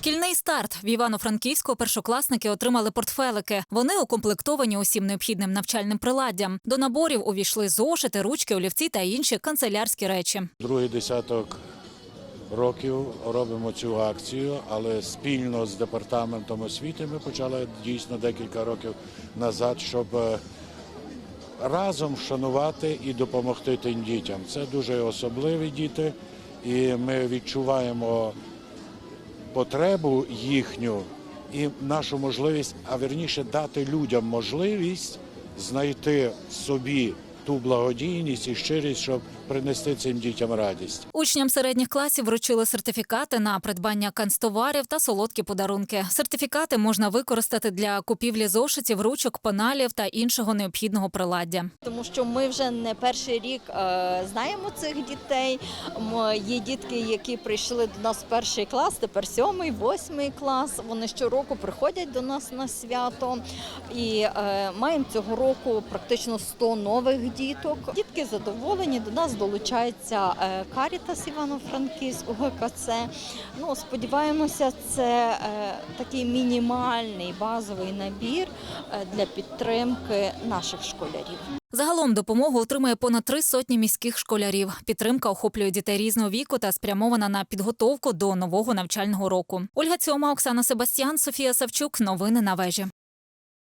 Шкільний старт в Івано-Франківську першокласники отримали портфелики. Вони укомплектовані усім необхідним навчальним приладдям. До наборів увійшли зошити, ручки, олівці та інші канцелярські речі. Другий десяток років робимо цю акцію, але спільно з департаментом освіти ми почали дійсно декілька років назад, щоб е, разом вшанувати і допомогти тим дітям. Це дуже особливі діти, і ми відчуваємо потребу їхню і нашу можливість, а верніше дати людям можливість знайти собі ту благодійність і щирість, щоб принести цим дітям радість. Учням середніх класів вручили сертифікати на придбання канцтоварів та солодкі подарунки. Сертифікати можна використати для купівлі зошитів, ручок, пеналів та іншого необхідного приладдя. тому що ми вже не перший рік е, знаємо цих дітей. Є дітки, які прийшли до нас в перший клас, тепер сьомий, восьмий клас. Вони щороку приходять до нас на свято і е, маємо цього року практично 100 нових діток. Дітки задоволені. До нас долучається е, Карітас Івано-Франківськ, ГКЦ. Ну, сподіваємося, це е, такий мінімальний базовий набір е, для підтримки наших школярів. Загалом допомогу отримує понад три сотні міських школярів. Підтримка охоплює дітей різного віку та спрямована на підготовку до нового навчального року. Ольга Цьома, Оксана Себастьян, Софія Савчук. Новини на вежі.